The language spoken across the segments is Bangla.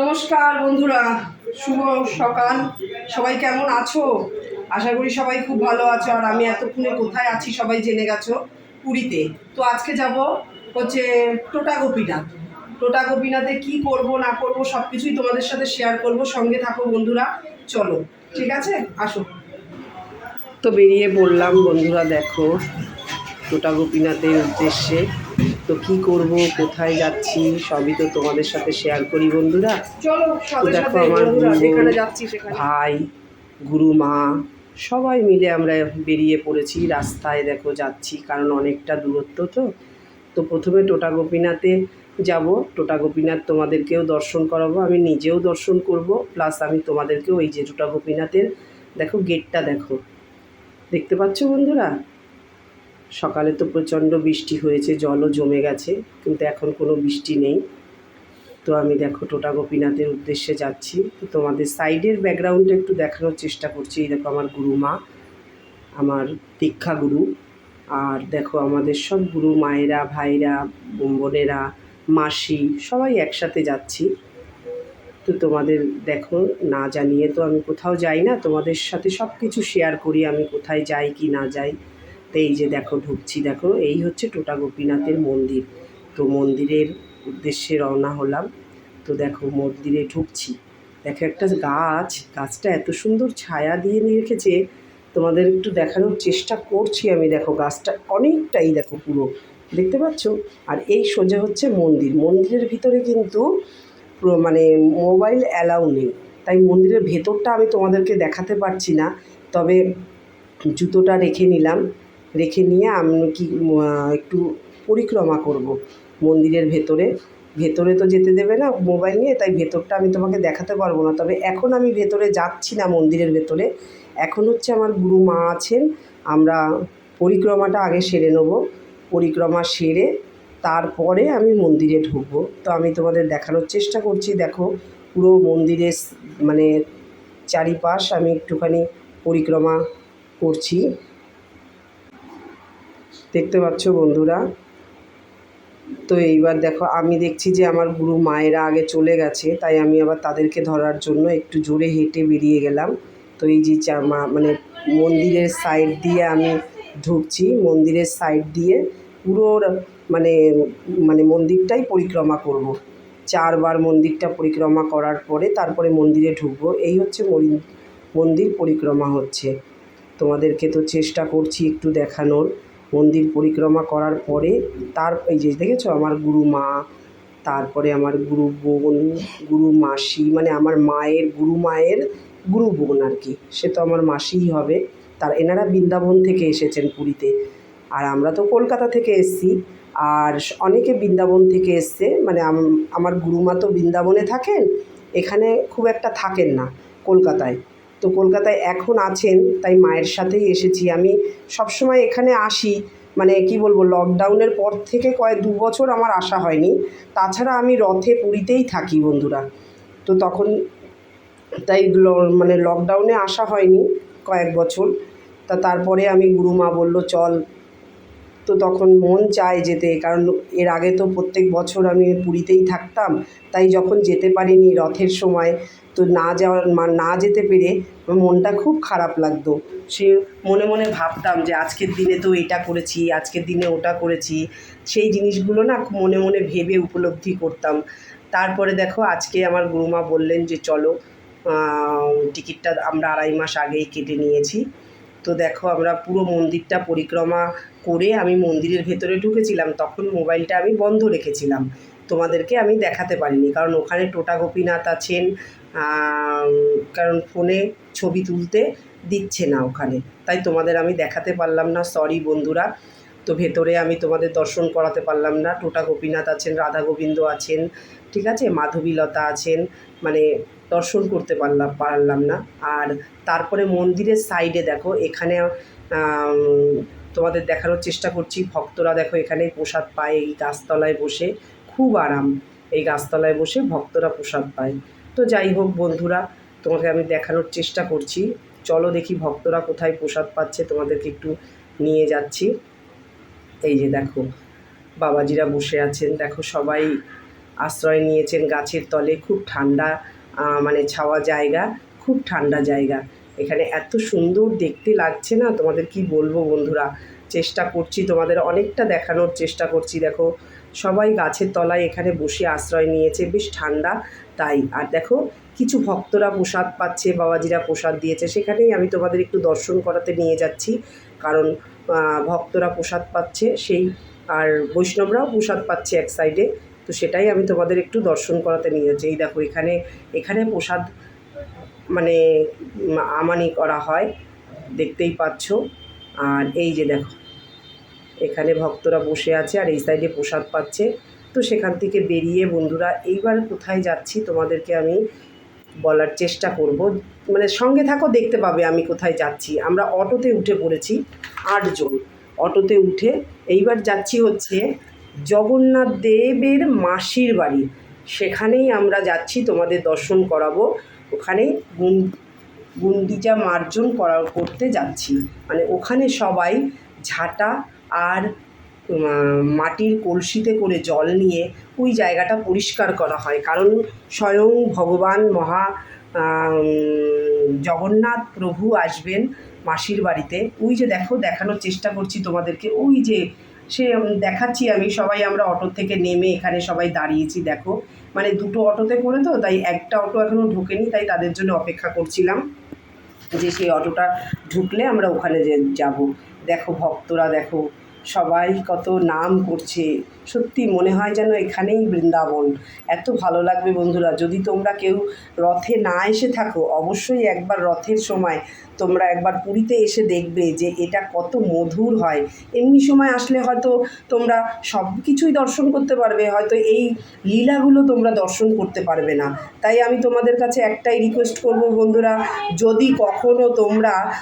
নমস্কার বন্ধুরা, শুভ সকাল। সবাই কেমন আছো? আশা করি সবাই খুব ভালো আছো, আর আমি এতক্ষণে কোথায় আছি সবাই জেনে গেছো পুরীতে। তো আজকে যাব হচ্ছে টোটা গোপীনাথ টোটা গোপীনাথে কি করব, না করব সব কিছুই তোমাদের সাথে শেয়ার করব। সঙ্গে থাকো বন্ধুরা, চলো, ঠিক আছে? আসো। তো বেরিয়ে পড়লাম বন্ধুরা, দেখো টোটা গোপীনাথের উদ্দেশ্যে। তো কি করব কোথায় যাচ্ছি সবই তো তোমাদের সাথে শেয়ার করি বন্ধুরা। চলো দেখো আমার ভাই গুরু মা সবাই মিলে আমরা বেরিয়ে পড়েছি রাস্তায় দেখো যাচ্ছি কারণ অনেকটা দূরত্ব তো। তো প্রথমে টোটা গোপীনাথে যাব। টোটা গোপীনাথ তোমাদেরকেও দর্শন করাবো আমি নিজেও দর্শন করব প্লাস আমি তোমাদেরকেও এই যে টোটা গোপীনাথের দেখো গেটটা দেখো। দেখতে পাচ্ছ বন্ধুরা? সকালে তো প্রচণ্ড বৃষ্টি হয়েছে, জলও জমে গেছে, কিন্তু এখন কোনো বৃষ্টি নেই। তো আমি দেখো টোটা গোপীনাথের উদ্দেশ্যে যাচ্ছি। তো তোমাদের সাইডের ব্যাকগ্রাউন্ডটা একটু দেখানোর চেষ্টা করছি। এই দেখো আমার গুরুমা, আমার দীক্ষা গুরু, আর দেখো আমাদের সব গুরু মায়েরা, ভাইরা, বোনেরা, মাসি, সবাই একসাথে যাচ্ছি। তো তোমাদের দেখো, না জানিয়ে তো আমি কোথাও যাই না, তোমাদের সাথে সব কিছু শেয়ার করি আমি কোথায় যাই কি না যাই। এই যে দেখো, ঢুকছি দেখো, এই হচ্ছে টোটা গোপীনাথের মন্দির। তো মন্দিরের উদ্দেশ্যে রওনা হলাম। তো দেখো, মন্দিরে ঢুকছি। দেখো একটা গাছ, গাছটা এত সুন্দর ছায়া দিয়ে নিয়ে রেখেছে। তোমাদের একটু দেখানোর চেষ্টা করছি আমি। দেখো, গাছটা অনেকটাই দেখো পুরো, দেখতে পাচ্ছ? আর এই সোজা হচ্ছে মন্দির। মন্দিরের ভিতরে কিন্তু মানে মোবাইল অ্যালাউ নেই। তাই মন্দিরের ভেতরটা আমি তোমাদেরকে দেখাতে পারছি না। তবে জুতোটা রেখে নিলাম। রেখে নিয়ে আমি কি একটু পরিক্রমা করব মন্দিরের ভেতরে। ভেতরে তো যেতে দেবে না মোবাইল নিয়ে, তাই ভেতরটা আমি তোমাকে দেখাতে পারব না। তবে এখন আমি ভেতরে যাচ্ছি না মন্দিরের ভেতরে। এখন হচ্ছে আমার গুরু মা আছেন, আমরা পরিক্রমাটা আগে সেরে নেব। পরিক্রমা সেরে তারপরে আমি মন্দিরে ঢুকবো। তো আমি তোমাদের দেখানোর চেষ্টা করছি, দেখো পুরো মন্দিরের মানে চারিপাশ আমি একটুখানি পরিক্রমা করছি। দেখতে পাচ্ছ বন্ধুরা? তো এইবার দেখো, আমি দেখছি যে আমার গুরু মায়েরা আগে চলে গেছে, তাই আমি আবার তাদেরকে ধরার জন্য একটু জোরে হেঁটে বেরিয়ে গেলাম। তো এই যে মা- মানে মন্দিরের সাইড দিয়ে আমি ঢুকছি, মন্দিরের সাইড দিয়ে পুরো মানে মানে মন্দিরটাই পরিক্রমা করব। চারবার মন্দিরটা পরিক্রমা করার পরে তারপরে মন্দিরে ঢুকবো। এই হচ্ছে মন্দির পরিক্রমা হচ্ছে। তোমাদেরকে তো চেষ্টা করছি একটু দেখানোর। মন্দির পরিক্রমা করার পরে তার, এই যে দেখেছ আমার গুরু মা, তারপরে আমার গুরু বোন, গুরু মাসি মানে আমার মায়ের, গুরু মায়ের গুরু বোন আর কি। সে তো আমার মাসিই হবে। তার, এনারা বৃন্দাবন থেকে এসেছেন পুরীতে। আর আমরা তো কলকাতা থেকে এসেছি। আর অনেকে বৃন্দাবন থেকে এসছে। মানে আমার গুরুমা তো বৃন্দাবনে থাকেন। এখানে খুব একটা থাকেন না কলকাতায়। তো কলকাতায় এখন আছেন, তাই মায়ের সাথেই এসেছি। আমি সবসময় এখানে আসি মানে কি বলব লকডাউনের পর থেকে কয়েক দু বছর আমার আসা হয়নি। তাছাড়া আমি রথে পুরীতেই থাকি বন্ধুরা। তো তখন তাই মানে লকডাউনে আসা হয়নি কয়েক বছর। তা তারপরে আমি গুরুমা বলল, চল তো তখন মন চায় যেতে। কারণ এর আগে তো প্রত্যেক বছর আমি পুরীতেই থাকতাম, তাই যখন যেতে পারিনি রথের সময়, তো না যাওয়ার না যেতে পেরে মনটা খুব খারাপ লাগতো। সে মনে মনে ভাবতাম যে আজকের দিনে তো এটা করেছি, আজকের দিনে ওটা করেছি, সেই জিনিসগুলো না মনে মনে ভেবে উপলব্ধি করতাম। তারপরে দেখো আজকে আমার গুরুমা বললেন যে চলো টিকিটটা আমরা আড়াই মাস আগেই কেটে নিয়েছি। তো দেখো আমরা পুরো মন্দিরটা পরিক্রমা করে আমি মন্দিরের ভেতরে ঢুকেছিলাম, তখন মোবাইলটা আমি বন্ধ রেখেছিলাম। তোমাদেরকে আমি দেখাতে পারিনি, কারণ ওখানে টোটা গোপীনাথ আছেন কারণ ফোনে ছবি তুলতে দিচ্ছে না ওখানে। তাই তোমাদের আমি দেখাতে পারলাম না সরি বন্ধুরা। তো ভেতরে আমি তোমাদের দর্শন করাতে পারলাম না, টোটা গোপীনাথ আছেন, রাধা গোবিন্দ আছেন, ঠিক আছে? মাধবীলতা আছেন মানে দর্শন করতে পারলাম পারলাম না। আর তারপরে মন্দিরের সাইডে দেখো, এখানে তোমাদের দেখানোর চেষ্টা করছি। ভক্তরা দেখো এখানে প্রসাদ পায়, এই গাছতলায় বসে। খুব আরাম এই গাছতলায় বসে ভক্তরা প্রসাদ পায়। তো যাই হোক বন্ধুরা, তোমাকে আমি দেখানোর চেষ্টা করছি। চলো দেখি ভক্তরা কোথায় প্রসাদ পাচ্ছে, তোমাদেরকে একটু নিয়ে যাচ্ছি। এই যে দেখো, বাবাজিরা বসে আছেন। দেখো সবাই আশ্রয় নিয়েছেন গাছের তলে, খুব ঠান্ডা। মানে ছাওয়া জায়গা, খুব ঠান্ডা জায়গা। এখানে এত সুন্দর দেখতে লাগছে না? তোমাদের কি বলব বন্ধুরা? চেষ্টা করছি তোমাদের অনেকটা দেখানোর চেষ্টা করছি, দেখো। সবাই গাছের তলায় এখানে বসে আশ্রয় নিয়েছে, বেশ ঠান্ডা তাই। আর দেখো, কিছু ভক্তরা প্রসাদ পাচ্ছে, বাবাজিরা প্রসাদ দিয়েছে। সেখানেই আমি তোমাদের একটু দর্শন করাতে নিয়ে যাচ্ছি। কারণ ভক্তরা প্রসাদ পাচ্ছে, সেই, আর বৈষ্ণবরাও প্রসাদ পাচ্ছে এক সাইডে তো সেটাই আমি তোমাদের একটু দর্শন করাতে নিয়ে যাচ্ছি। এই দেখো, এখানে এখানে প্রসাদ মানে আমানি করা হয়, দেখতেই পাচ্ছ। আর এই যে দেখো, এখানে ভক্তরা বসে আছে আর এই সাইডে প্রসাদ পাচ্ছে। তো সেখান থেকে বেরিয়ে বন্ধুরা, এইবার কোথায় যাচ্ছি তোমাদেরকে আমি বলার চেষ্টা করব। মানে সঙ্গে থাকো, দেখতে পাবে আমি কোথায় যাচ্ছি। আমরা অটোতে উঠে পড়েছি আটজন। অটোতে উঠে এইবার যাচ্ছি হচ্ছে জগন্নাথ দেবের মাসির বাড়ি। সেখানেই আমরা যাচ্ছি, তোমাদের দর্শন করাবো। ওখানে গুন গুন্ডিজা মার্জন করা করতে যাচ্ছি। মানে ওখানে সবাই ঝাঁটা আর মাটির কলসিতে করে জল নিয়ে ওই জায়গাটা পরিষ্কার করা হয়। কারণ স্বয়ং ভগবান মহা জগন্নাথ প্রভু আসবেন মাসির বাড়িতে। ওই যে দেখো, দেখানোর চেষ্টা করছি তোমাদেরকে। ওই যে সে দেখাচ্ছি আমি, সবাই আমরা অটো থেকে নেমে এখানে সবাই দাঁড়িয়েছি, দেখো। মানে দুটো অটোতে করে তো, তাই একটা অটো এখনও ঢোকেনি, তাই তাদের জন্য অপেক্ষা করছিলাম যে সেই অটোটা ঢুকলে আমরা ওখানে যাব। দেখো ভক্তরা, দেখো, সবাই কত নাম করছে। সত্যি মনে হয় যেন এখানেই বৃন্দাবন। এত ভালো লাগবে বন্ধুরা, যদি তোমরা কেউ রথে না এসে থাকো, অবশ্যই একবার রথের সময় তোমরা একবার পুরীতে এসে দেখবে যে এটা কত মধুর হয়। এমনি সময় আসলে হয়তো তোমরা সব কিছুই দর্শন করতে পারবে, হয়তো এই লীলাগুলো তোমরা দর্শন করতে পারবে না। তাই আমি তোমাদের কাছে একটাই রিকোয়েস্ট করব বন্ধুরা, যদি কখনো তোমরা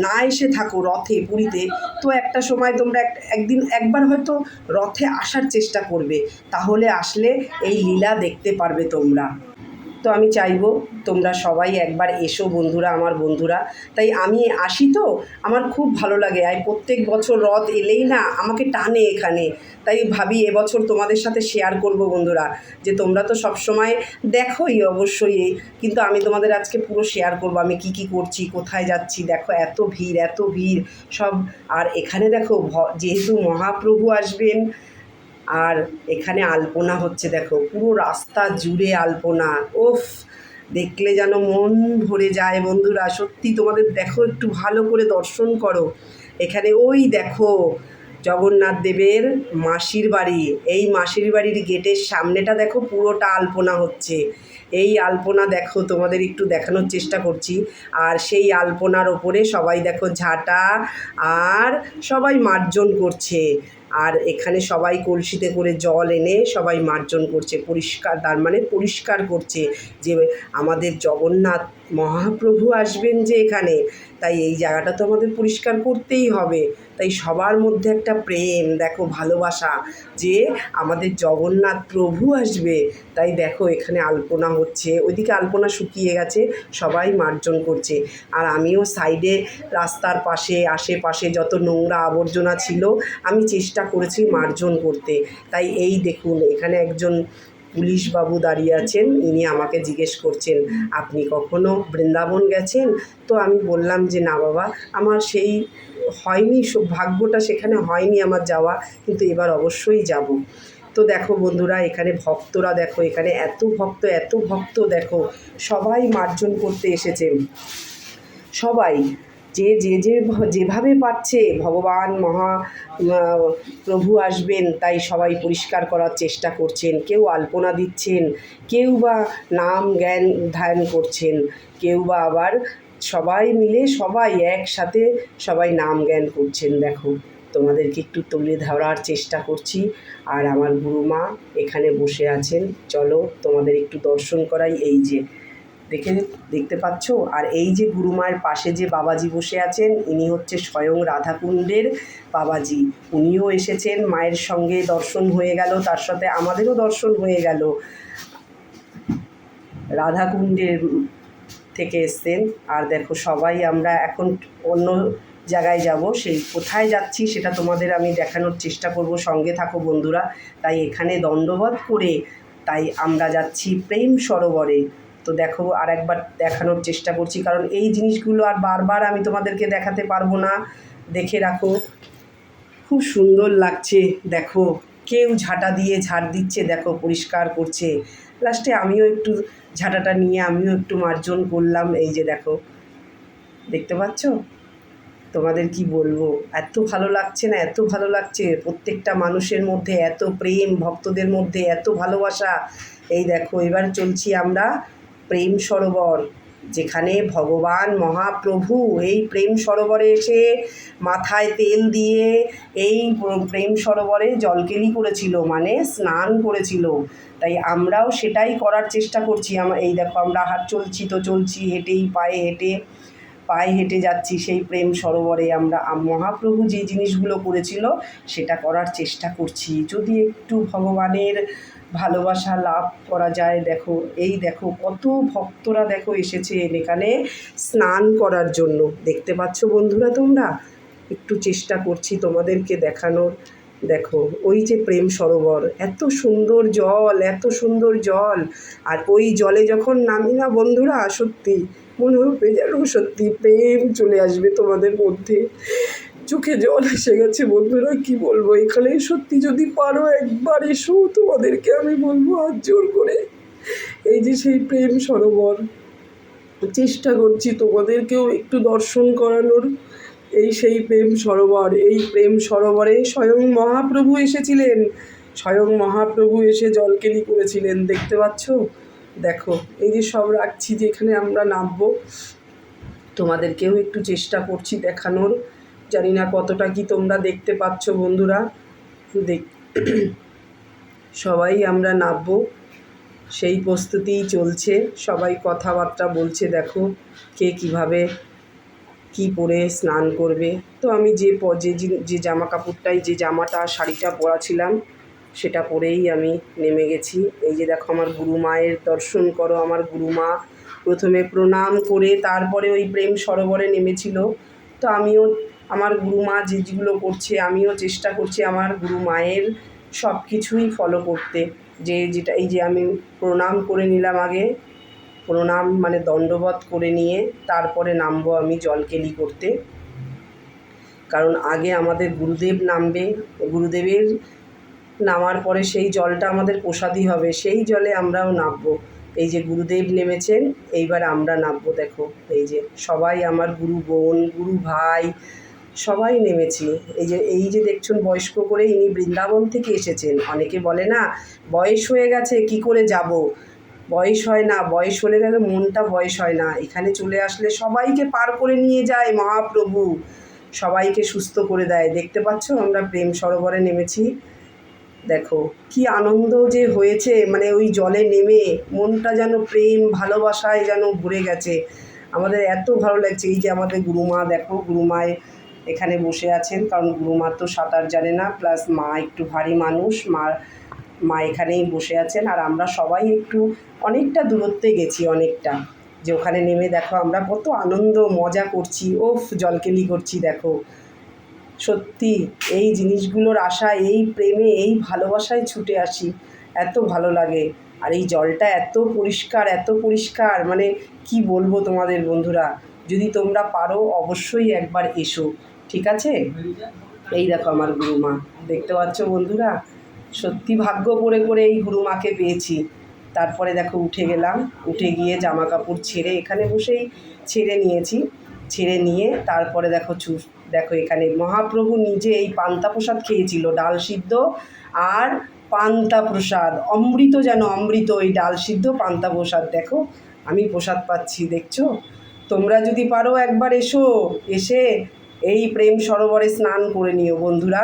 না এসে থাকো রথে, পুরীতে, তো একটা সময় তোমরা এক- একদিন, একবার হয়তো রথে আসার চেষ্টা করবে। তাহলে আসলে এই লীলা দেখতে পারবে তোমরা। তো আমি চাইব তোমরা সবাই একবার এসো বন্ধুরা, আমার বন্ধুরা। তাই আমি আসি তো, আমার খুব ভালো লাগে। আর প্রত্যেক বছর রথ এলেই না আমাকে টানে এখানে। তাই ভাবি এবছর তোমাদের সাথে শেয়ার করব বন্ধুরা, যে তোমরা তো সব সময় দেখোই অবশ্যই। কিন্তু আমি তোমাদের আজকে পুরো শেয়ার করব, আমি কি কি করছি, কোথায় যাচ্ছি, দেখো এত ভিড় এত ভিড় সব। আর এখানে দেখো যেহেতু মহাপ্রভু আসবেন আর এখানে আলপনা হচ্ছে, দেখো, পুরো রাস্তা জুড়ে আলপনা। ওফ দেখলে যেন মন ভরে যায় বন্ধুরা। সত্যি তোমাদের দেখো, একটু ভালো করে দর্শন করো। এখানে ওই দেখো, জগন্নাথ দেবের মাসির বাড়ি। এই মাসির বাড়ির গেটের সামনেটা দেখো, পুরোটা আলপনা হচ্ছে। এই আলপনা দেখো, তোমাদের একটু দেখানোর চেষ্টা করছি। আর সেই আলপনার ওপরে সবাই দেখো, ঝাঁটা আর সবাই মার্জন করছে। আর এখানে সবাই কলসিতে করে জল এনে সবাই মার্জন করছে, পরিষ্কার, তার মানে পরিষ্কার করছে যে আমাদের জগন্নাথ মহাপ্রভু আসবেন যে এখানে। তাই এই জায়গাটা তো আমাদের পরিষ্কার করতেই হবে। তাই সবার মধ্যে একটা প্রেম, দেখো ভালোবাসা যে আমাদের জগন্নাথ প্রভু আসবে। তাই দেখো এখানে আলপনা হচ্ছে, ওইদিকে আলপনা শুকিয়ে গেছে, সবাই মার্জন করছে। আর আমিও সাইডে রাস্তার পাশে, আশেপাশে যত নোংরা আবর্জনা ছিল, আমি চেষ্টা করেছি মার্জন করতে। তাই এই দেখুন, এখানে একজন পুলিশ বাবু দাঁড়িয়ে আছেন, ইনি আমাকে জিজ্ঞেস করছেন, আপনি কখনো বৃন্দাবন গেছেন? তো আমি বললাম যে, না বাবা, আমার সেই হয়নি ভাগ্যটা সেখানে হয়নি আমার যাওয়া, কিন্তু এবার অবশ্যই যাব। তো দেখো বন্ধুরা, এখানে ভক্তরা দেখো, এখানে এত ভক্ত এত ভক্ত দেখো, সবাই মার্জন করতে এসেছে। সবাই, যে যে যে, যেভাবে পারছে, ভগবান মহা প্রভু আসবেন, তাই সবাই পরিষ্কার করার চেষ্টা করছেন। কেউ আলপনা দিচ্ছেন, কেউ বা নাম জ্ঞান ধ্যান করছেন, কেউ বা আবার সবাই মিলে সবাই একসাথে সবাই নাম জ্ঞান করছেন, দেখো। তোমাদেরকে একটু তুলে ধরার চেষ্টা করছি। আর আমার গুরুমা এখানে বসে আছেন। চলো তোমাদের একটু দর্শন করাই এই যে। দেখে দেখতে পাচ্ছ? আর এই যে গুরুমায়ের পাশে যে বাবাজি বসে আছেন, ইনি হচ্ছে স্বয়ং রাধাকুণ্ডের বাবাজি। উনিও এসেছেন, মায়ের সঙ্গে দর্শন হয়ে গেল, তার সাথে আমাদেরও দর্শন হয়ে গেল। রাধাকুণ্ডের থেকে এসছেন। আর দেখো সবাই আমরা এখন অন্য জায়গায় যাব। সেই কোথায় যাচ্ছি সেটা তোমাদের আমি দেখানোর চেষ্টা করব। সঙ্গে থাকো বন্ধুরা। তাই এখানে দণ্ডবধ করে তাই আমরা যাচ্ছি প্রেম সরোবরে। তো দেখো আর একবার দেখানোর চেষ্টা করছি। কারণ এই জিনিসগুলো আর বারবার আমি তোমাদেরকে দেখাতে পারব না। দেখে রাখো। খুব সুন্দর লাগছে। দেখো, কেউ ঝাঁটা দিয়ে ঝাড় দিচ্ছে। দেখো, পরিষ্কার করছে। লাস্টে আমিও একটু ঝাঁটাটা নিয়ে আমিও একটু মার্জন করলাম। এই যে দেখো, দেখতে পাচ্ছ? তোমাদের কি বলব? এত ভালো লাগছে না? এত ভালো লাগছে? প্রত্যেকটা মানুষের মধ্যে এত প্রেম, ভক্তদের মধ্যে এত ভালোবাসা। এই দেখো, এবার চলছি আমরা প্রেম সরোবর। যেখানে ভগবান মহাপ্রভু এই প্রেম সরোবরে এসে মাথায় তেল দিয়ে এই প্রেম সরোবরে জলকেলি করেছিল মানে স্নান করেছিল। তাই আমরাও সেটাই করার চেষ্টা করছি। আমার এই দেখো আমরা হাট চলছি তো চলছি, হেঁটেই পায়ে হেঁটে পায়ে হেঁটে যাচ্ছি সেই প্রেম সরোবরে। আমরা মহাপ্রভু যে জিনিসগুলো করেছিল সেটা করার চেষ্টা করছি। যদি একটু ভগবানের ভালোবাসা লাভ করা যায়। দেখো, এই দেখো, কত ভক্তরা দেখো এসেছে এখানে স্নান করার জন্য। দেখতে পাচ্ছ বন্ধুরা তোমরা? একটু চেষ্টা করছি তোমাদেরকে দেখানোর। দেখো, ওই যে প্রেম সরোবর, এত সুন্দর জল, এত সুন্দর জল। আর ওই জলে যখন নামি না বন্ধুরা, সত্যি মনে হবে যেন সত্যি প্রেম চলে আসবে তোমাদের মধ্যে। চোখে জল এসে গেছে বন্ধুরা, কি বলব? এখানে সত্যি যদি পারো একবার এসো, তোমাদেরকে আমি বলব হাত জোর করে। এই যে সেই প্রেম সরোবর, চেষ্টা করছি তোমাদেরকেও একটু দর্শন করানোর। এই সেই প্রেম সরোবর, এই প্রেম সরোবরে স্বয়ং মহাপ্রভু এসেছিলেন। স্বয়ং মহাপ্রভু এসে জলকেলি করেছিলেন, দেখতে পাচ্ছ? দেখো, এই যে সব রাখছি যেখানে আমরা নামবো, তোমাদেরকেও একটু চেষ্টা করছি দেখানোর। জানি না কতটা কি তোমরা দেখতে পাচ্ছ বন্ধুরা। দেখ, সবাই আমরা নামবো, সেই প্রস্তুতিই চলছে। সবাই কথাবার্তা বলছে, দেখো কে কীভাবে কি পরে স্নান করবে। তো আমি যে যে যে জামা কাপড়টাই যে জামাটা, শাড়িটা পরা ছিলাম সেটা পরেই আমি নেমে গেছি। এই যে দেখো আমার গুরু মায়ের দর্শন করো, আমার গুরুমা প্রথমে প্রণাম করে, তারপরে ওই প্রেম সরোবরে নেমেছিল। তো আমিও আমার গুরুমা যে যেগুলো করছে, আমিও চেষ্টা করছি আমার গুরু মায়ের সব কিছুই ফলো করতে। যে যেটা, এই যে আমি প্রণাম করে নিলাম আগে, প্রণাম মানে দণ্ডবধ করে নিয়ে তারপরে নামবো আমি জলকেলি করতে। কারণ আগে আমাদের গুরুদেব নামবে, গুরুদেবের নামার পরে সেই জলটা আমাদের প্রসাদই হবে, সেই জলে আমরাও নামবো। এই যে গুরুদেব নেমেছেন, এইবার আমরা নামবো, দেখো, এই যে সবাই আমার গুরু বোন, গুরু ভাই সবাই নেমেছি। এই যে এই যে দেখছেন বয়স্ক করে ইনি বৃন্দাবন থেকে এসেছেন। অনেকে বলে না, বয়স হয়ে গেছে, কি করে যাব? বয়স হয় না, বয়স হলে গেলে মনটা বয়স হয় না। এখানে চলে আসলে সবাইকে পার করে নিয়ে যায় মহাপ্রভু। সবাইকে সুস্থ করে দেয়। দেখতে পাচ্ছ, আমরা প্রেম সরোবরে নেমেছি। দেখো, কি আনন্দ যে হয়েছে মানে ওই জলে নেমে মনটা যেন প্রেম, ভালোবাসায় যেন ভরে গেছে। আমাদের এত ভালো লাগছে। এই যে আমাদের গুরুমা, দেখো, গুরুমায় এখানে বসে আছেন, কারণ গুরুমা তো সাঁতার জানে না, প্লাস মা একটু ভারী মানুষ, মা মা এখানেই বসে আছেন, আর আমরা সবাই একটু অনেকটা দূরত্বে গেছি অনেকটা, যে ওখানে নেমে দেখো আমরা কত আনন্দ, মজা করছি, ওফ, জলকেলি করছি দেখো। সত্যি, এই জিনিসগুলোর আশা, এই প্রেমে, এই ভালোবাসায় ছুটে আসি, এত ভালো লাগে, আর এই জলটা এত পরিষ্কার এত পরিষ্কার মানে কি বলব তোমাদের বন্ধুরা, যদি তোমরা পারো অবশ্যই একবার এসো। ঠিক আছে? এই দেখো আমার গুরুমা, দেখতে পাচ্ছ বন্ধুরা? সত্যি ভাগ্য করে করে এই গুরুমাকে পেয়েছি। তারপরে দেখো উঠে গেলাম, উঠে গিয়ে জামা কাপড় ছেড়ে এখানে বসেই ছেড়ে নিয়েছি। ছেড়ে নিয়ে তারপরে দেখো চু, দেখো এখানে মহাপ্রভু নিজে এই পান্তা প্রসাদ খেয়েছিল, ডাল সিদ্ধ আর পান্তা প্রসাদ। অমৃত যেন অমৃত, এই ডাল সিদ্ধ, পান্তা প্রসাদ। দেখো, আমি প্রসাদ পাচ্ছি, দেখছ? তোমরা যদি পারো একবার এসো, এসে এই প্রেম সরোবরে স্নান করে নিও বন্ধুরা।